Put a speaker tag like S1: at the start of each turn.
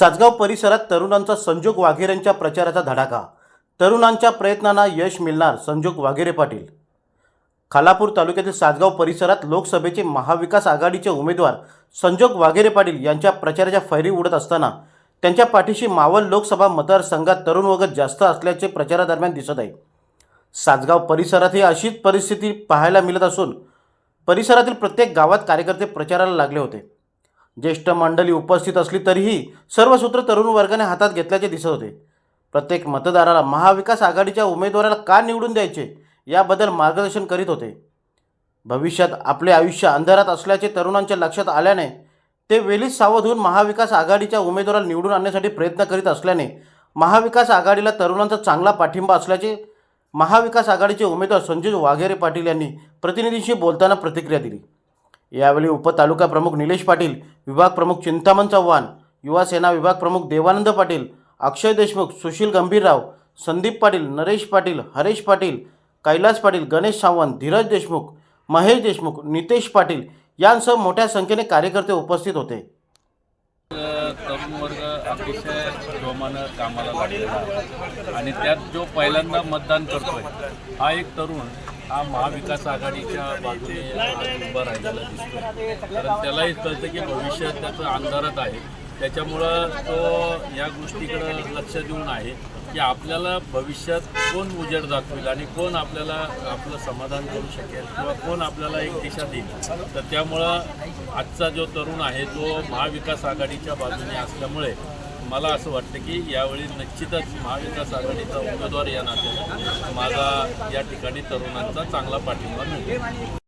S1: सासगाव परिसरात तरुणांचा संजोग वाघेरेंच्या प्रचाराचा धडाका. तरुणांच्या प्रयत्नांना यश मिळणार संजोग वाघेरे पाटील. खालापूर तालुक्यातील सासगाव परिसरात लोकसभेचे महाविकास आघाडीचे उमेदवार संजोग वाघेरे पाटील यांच्या प्रचाराच्या फैरी उडत असताना त्यांच्या पाठीशी मावळ लोकसभा मतदारसंघात तरुण वगत जास्त असल्याचे प्रचारादरम्यान दिसत आहे. सासगाव परिसरातही अशीच परिस्थिती पाहायला मिळत असून परिसरातील प्रत्येक गावात कार्यकर्ते प्रचाराला लागले होते. ज्येष्ठ मंडळी उपस्थित असली तरीही सर्व सूत्र तरुण वर्गाने हातात घेतल्याचे दिसत होते. प्रत्येक मतदाराला महाविकास आघाडीच्या उमेदवाराला का निवडून द्यायचे याबद्दल मार्गदर्शन करीत होते. भविष्यात आपले आयुष्य अंधारात असल्याचे तरुणांच्या लक्षात आल्याने ते वेळीच सावध होऊन महाविकास आघाडीच्या उमेदवाराला निवडून आणण्यासाठी प्रयत्न करीत असल्याने महाविकास आघाडीला तरुणांचा चांगला पाठिंबा असल्याचे महाविकास आघाडीचे उमेदवार संजय वाघेरे पाटील यांनी प्रतिनिधींशी बोलताना प्रतिक्रिया दिली. यावेळी उपतालुका प्रमुख निलेश पाटील विभाग प्रमुख चिंतामण चव्हाण युवा सेना विभाग प्रमुख देवानंद पाटील अक्षय देशमुख सुशील गंभीरराव संदीप पाटील नरेश पाटील हरेश पाटील कैलास पाटील गणेश सावंत धीरज देशमुख महेश देशमुख नितेश पाटील यांसह मोठ्या संख्येने कार्यकर्ते उपस्थित होते.
S2: तरुण वर्ग अतिशय जोमानं कामाला लागलेला आणि त्यात जो पहिल्यांदा मतदान करतोय हा एक तरुण हा महाविकास आघाडीच्या बाजूने उभा राहिलेला दिसतोय. कारण त्यालाही कळतं की भविष्य त्याचं अंधारात आहे. त्याच्यामुळं तो या गोष्टीकडं लक्ष देऊन आहे की आपल्याला भविष्यात कोण उजेड दाखवेल आणि कोण आपल्याला आपलं समाधान करू शकेल किंवा कोण आपल्याला एक दिशा देईल. तर त्यामुळं आजचा जो तरुण आहे तो महाविकास आघाडीच्या बाजूने असल्यामुळे मला असं वाटतं की यावेळी निश्चितच महाविकास आघाडीचा उमेदवार या नात्याने माझा या ठिकाणी तरुणांचा चांगला पाठिंबा मिळेल.